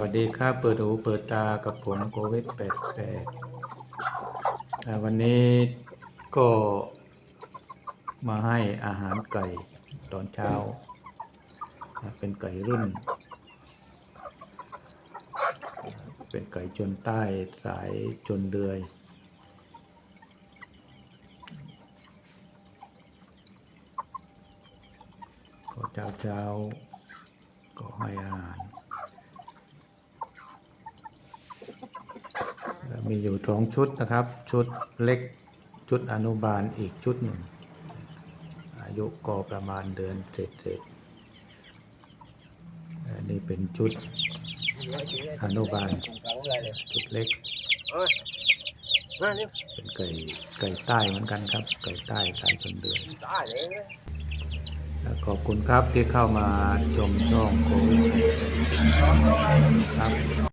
วัสดีครับเปิดหูเปิดตากับผมโควิดแปดแปดวันนี้ก็มาให้อาหารไก่ตอนเช้า เป็นไก่รุ่น เป็นไก่ชนใต้สายชนเดือยก็เช้าเช้าๆก็ให้อาหาร มีอยู่สองชุดนะครับ ชุดเล็กชุดอนุบาลอีกชุดหนึ่ง อายุก็ประมาณเดือนเศษเศษอันนี้เป็นชุดอนุบาลชุดเล็กเป็นไก่ไก่ใต้เหมือนกันครับ ไก่ใต้สายชนเดือนขอบคุณครับที่เข้ามาชมช่องโควิดครับ